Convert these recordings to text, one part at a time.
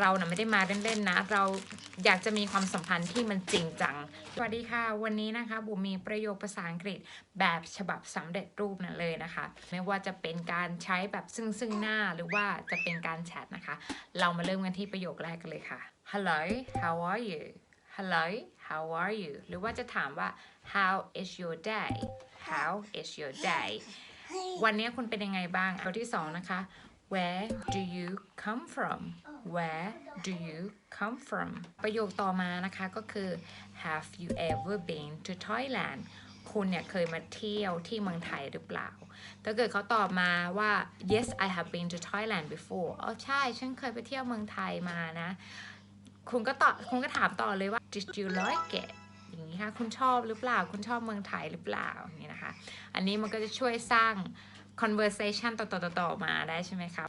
เรานะไม่ได้มาเล่นๆนะ เราอยากจะมีความสัมพันธ์ที่มันจริงจัง สวัสดีค่ะ วันนี้นะคะบุมมีประโยคภาษาอังกฤษแบบฉบับสำเร็จรูปนั่นเลยนะคะ ไม่ว่าจะเป็นการใช้แบบซึ่งซึ่งหน้าหรือว่าจะเป็นการแชทนะคะ เรามาเริ่มกันที่ประโยคแรกกันเลยค่ะ Hello how are you Hello how are you หรือว่าจะถามว่า how is your day how is your day วันนี้คุณเป็นยังไงบ้างตัวที่สองนะคะ where do you come from where do you come from ประโยคต่อมานะคะก็คือ have you ever been to Thailand คุณเนี่ยเคยมาเที่ยวที่เมืองไทยหรือเปล่า ถ้าเกิดเขาตอบมาว่า yes I have been to Thailand before อ๋อใช่ ฉันเคยไปเที่ยวเมืองไทยมานะ คุณก็ตอบ คุณก็ถามต่อเลยว่า did you like it อย่างนี้ค่ะ คุณชอบหรือเปล่า คุณชอบเมืองไทยหรือเปล่าอย่างนี้นะคะ อันนี้มันก็จะช่วยสร้าง conversation ต่อๆๆๆมาได้ใช่ไหมครับ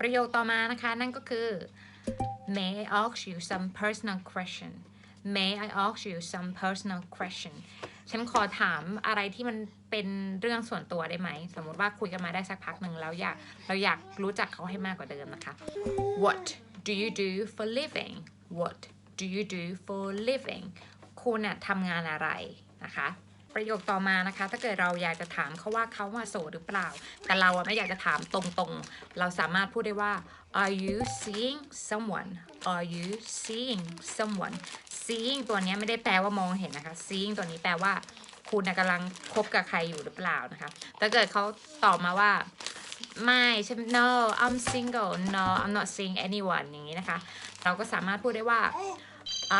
ประโยคต่อมานะคะ นั่นก็คือ may I ask you some personal question may I ask you some personal question ฉันขอถามอะไรที่มันเป็นเรื่องส่วนตัวได้ไหม สมมติว่าคุยกันมาได้สักพักหนึ่งแล้วอยากเราอยากรู้จักเขาให้มากกว่าเดิมนะคะ What do you do for living What do you do for living คุณน่ะทำงานอะไรนะคะ ประโยคต่อมานะคะ ถ้าเกิดเราอยากจะถามเขาว่าเขามาโสดหรือเปล่า แต่เราไม่อยากจะถามตรงๆ เราสามารถพูดได้ว่า are you seeing someone are you seeing someone seeing ตัวนี้ไม่ได้แปลว่ามองเห็นนะคะ seeing ตัวนี้แปลว่าคุณนะกำลังคบกับใครอยู่หรือเปล่านะคะถ้าเกิดเขาตอบมาว่าไม่ใช่ no I'm single no I'm not seeing anyone อย่างนี้นะคะ เราก็สามารถพูดได้ว่า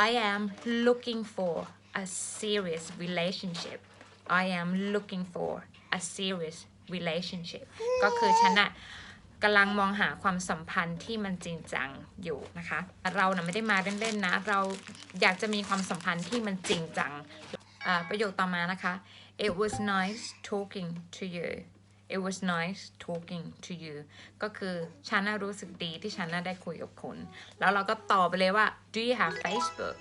I am looking for a serious relationship I am looking for a serious relationship ก็คือฉันอะกำลังมองหาความสัมพันธ์ที่มันจริงจังอยู่นะคะ เรานะไม่ได้มาเล่นๆนะ เราอยากจะมีความสัมพันธ์ที่มันจริงจังอ่าประโยคต่อมานะคะ It was nice talking to you It was nice talking to you ก็คือฉันน่ะรู้สึกดีที่ฉันน่ะได้คุยกับคุณ แล้วเราก็ตอบไปเลยว่า Do you have Facebook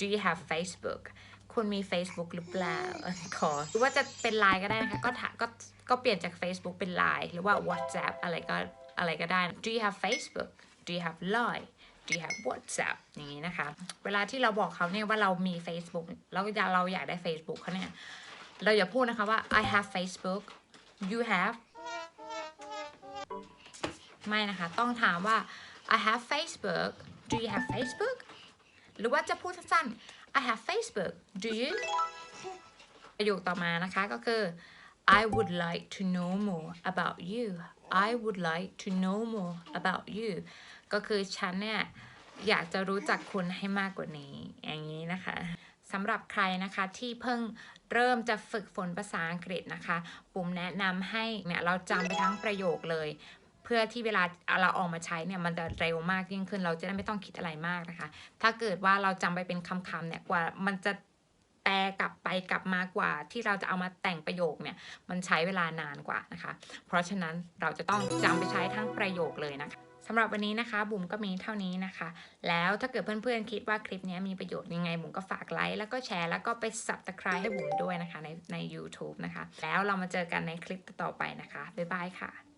Do you have Facebook คุณมี Facebook หรือเปล่าขอหรือว่าจะเป็นไลน์ก็ได้นะคะก็ถาก็ก็เปลี่ยนจาก Facebook เป็นไลน์หรือว่า WhatsApp อะไรก็อะไรก็ได้ Do you have Facebook Do you have Line Do you have WhatsApp อย่างนี้นะคะ เวลาที่เราบอกเขาเนี่ยว่าเรามี Facebook แล้วเราอยากได้ Facebook เขาเนี่ยเราอย่าพูดนะคะว่า I have Facebook you have ไม่นะคะ ต้องถามว่า I have Facebook do you have Facebook หรือว่าจะพูดสั้นๆ I have Facebook do you ประโยคต่อมานะคะก็คือ I would like to know more about you I would like to know more about you ก็คือฉันเนี่ยอยากจะรู้จักคุณให้มากกว่านี้ อย่างนี้นะคะสำหรับใครนะคะที่เพิ่งเริ่มจะฝึกฝนภาษาอังกฤษนะคะ ปุ่มแนะนำให้เนี่ยเราจำไปทั้งประโยคเลย พื่อที่เวลาเราออกมาใช้เนี่ยมันจะเร็วมากยิ่งขึ้น เราจะได้ไม่ต้องคิดอะไรมากนะคะ ถ้าเกิดว่าเราจำไปเป็นคำๆเนี่ยกว่ามันจะแปลกลับไปกลับมากว่าที่เราจะเอามาแต่งประโยคเนี่ยมันใช้เวลานานกว่านะคะ เพราะฉะนั้นเราจะต้องจำไปใช้ทั้งประโยคเลยนะคะสำหรับวันนี้นะคะบุ๋มก็มีเท่านี้นะคะ แล้วถ้าเกิดเพื่อนๆคิดว่าคลิปนี้มีประโยชน์ยังไงบุ๋มก็ฝากไลค์แล้วก็แชร์แล้วก็ไป subscribe ให้บุ๋มด้วยนะคะในใน YouTube นะคะ แล้วเรามาเจอกันในคลิปต่อไปนะคะบ๊ายบายค่ะ